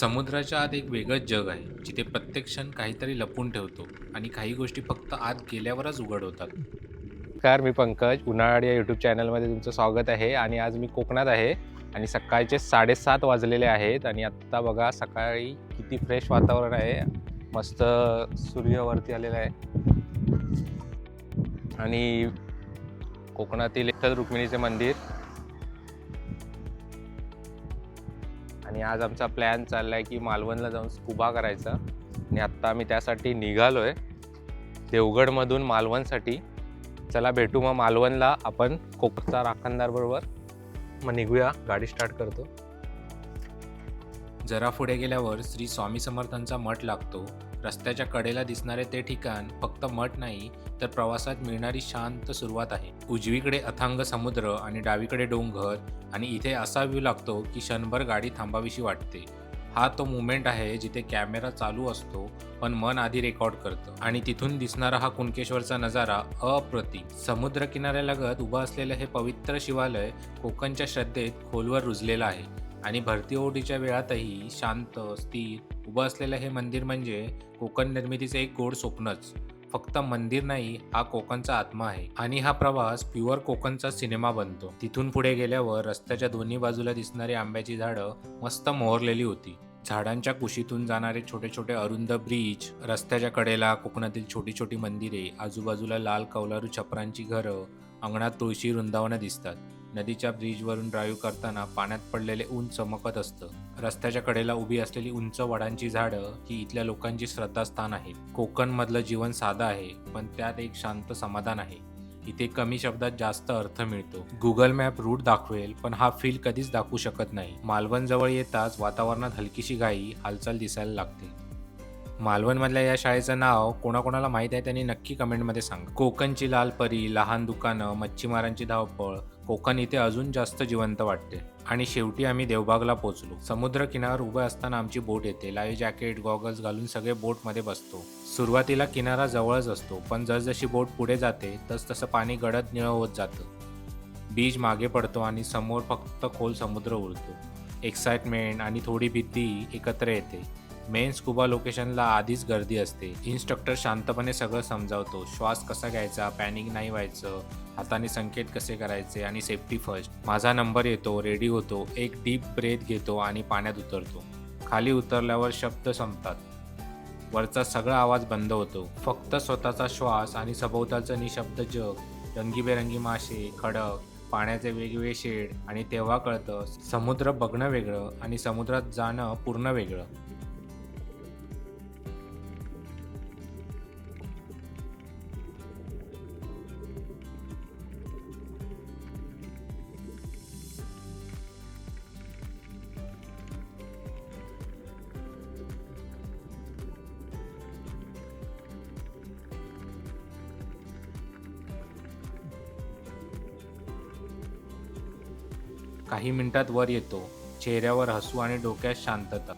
समुद्राच्या आत एक वेगळंच जग आहे जिथे प्रत्येक क्षण काहीतरी लपून ठेवतो आणि काही गोष्टी फक्त आत गेल्यावरच उघड होतात नमस्कार मी पंकज उन्हाळाड या यूट्यूब चॅनलमध्ये तुमचं स्वागत आहे आणि आज मी कोकणात आहे आणि सकाळचे साडेसात वाजलेले आहेत आणि आत्ता बघा सकाळी किती फ्रेश वातावरण आहे. मस्त सूर्यवरती आलेला आहे. आणि कोकणातील एकच रुक्मिणीचे मंदिर आणि आज आमचा प्लॅन चालला आहे की मालवणला जाऊन स्कुबा करायचा. आणि आत्ता आम्ही त्यासाठी निघालो आहे देवगडमधून मालवणसाठी. चला भेटू मग मालवणला आपण कोकचा राखणदारबरोबर मग निघूया गाडी स्टार्ट करतो. जरा पुढे गेल्यावर श्री स्वामी समर्थांचा मठ लागतो. रस्त्याच्या कडेला दिसणारे ते ठिकाण फक्त मठ नाही तर प्रवासात मिळणारी शांत सुरुवात आहे. उजवीकडे अथांग समुद्र आणि डावीकडे डोंगर आणि इथे असा व्ह्यू लागतो की क्षणभर गाडी थांबावीशी वाटते. हा तो मुमेंट आहे जिथे कॅमेरा चालू असतो पण मन आधी रेकॉर्ड करतं. आणि तिथून दिसणारा हा कुणकेश्वरचा नजारा अप्रतिम. समुद्र किनाऱ्यालगत उभं असलेलं हे पवित्र शिवालय कोकणच्या श्रद्धेत खोलवर रुजलेलं आहे. आणि भरती ओढीच्या वेळातही शांत स्थिर उभं असलेलं हे मंदिर म्हणजे कोकण निर्मितीचं एक गोड स्वप्नच. फक्त मंदिर नाही हा कोकणचा आत्मा आहे. आणि हा प्रवास प्युअर कोकणचा सिनेमा बनतो. तिथून पुढे गेल्यावर रस्त्याच्या दोन्ही बाजूला दिसणारी आंब्याची झाडं मस्त मोहरलेली होती. झाडांच्या कुशीतून जाणारे छोटे छोटे अरुंद ब्रिज रस्त्याच्या कडेला कोकणातील छोटी छोटी मंदिरे आजूबाजूला लाल कौलारू छपरांची घरं अंगणात तुळशी रुंदावणं दिसतात. नदीच्या ब्रिजवरून ड्राईव्ह करताना पाण्यात पडलेले ऊन चमकत असतं. रस्त्याच्या कडेला उभी असलेली उंच वडांची झाडं ही इथल्या लोकांची श्रद्धास्थान आहेत कोकणमधलं जीवन साधं आहे पण त्यात एक शांत समाधान आहे. इथे कमी शब्दात जास्त अर्थ मिळतो. गुगल मॅप रूट दाखवेल पण हा फील कधीच दाखवू शकत नाही. मालवण जवळ येताच वातावरणात हलकीशी घाई हालचाल दिसायला लागते. मालवणमधल्या या शाळेचं नाव कोणाकोणाला माहीत आहे त्यांनी नक्की कमेंटमध्ये सांगा. कोकणची लाल परी लहान दुकानं मच्छीमारांची धावपळ कोकण इथे अजून जास्त जिवंत वाटते. आणि शेवटी आम्ही देवबागला पोहोचलो. समुद्र किनार उभे असताना आमची बोट येते. लाईव्ह जॅकेट गॉगल्स घालून सगळे बोटमध्ये बसतो. सुरुवातीला किनारा जवळच असतो पण जसजशी बोट पुढे जाते तस तसं पाणी गडद निळं होत जातं. बीच मागे पडतो आणि समोर फक्त खोल समुद्र उरतो एक्साइटमेंट आणि थोडी भीती एकत्र येते. मेन स्कुबा लोकेशनला आधीच गर्दी असते. इन्स्ट्रक्टर शांतपणे सगळं समजावतो. श्वास कसा घ्यायचा? पॅनिक नाही व्हायचं. हाताने संकेत कसे करायचे? आणि सेफ्टी फर्स्ट माझा नंबर येतो रेडी होतो. एक डीप ब्रेथ घेतो आणि पाण्यात उतरतो. खाली उतरल्यावर शब्द संपतात. वरचा सगळा आवाज बंद होतो. फक्त स्वतःचा श्वास आणि सभोवतालचं निशब्द जग रंगीबेरंगी मासे खडक पाण्याचे वेगवेगळे शेड आणि तेव्हा कळतं समुद्र बघणं वेगळं आणि समुद्रात जाणं पूर्ण वेगळं. काही मिनिटात वर येतो. चेहऱ्यावर हसू आणि डोक्यात शांतता.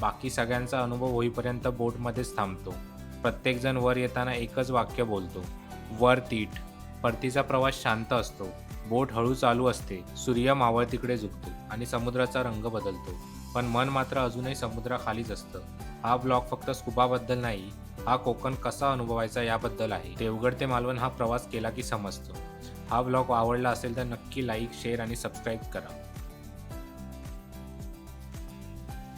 बाकी सगळ्यांचा अनुभव होईपर्यंत बोटमध्येच थांबतो. प्रत्येकजण वर येताना एकच वाक्य बोलतो. वर तीट परतीचा प्रवास शांत असतो. बोट हळू चालू असते. सूर्य मावळ तिकडे झुकतो आणि समुद्राचा रंग बदलतो. पण मन मात्र अजूनही समुद्राखालीच असतं. हा ब्लॉग फक्त स्कुबाबद्दल नाही हा कोकण कसा अनुभवायचा याबद्दल आहे. देवगड ते मालवण हा प्रवास केला की समजतो. हा ब्लॉग आवडला असेल तर नक्की लाईक शेअर आणि सबस्क्राईब करा.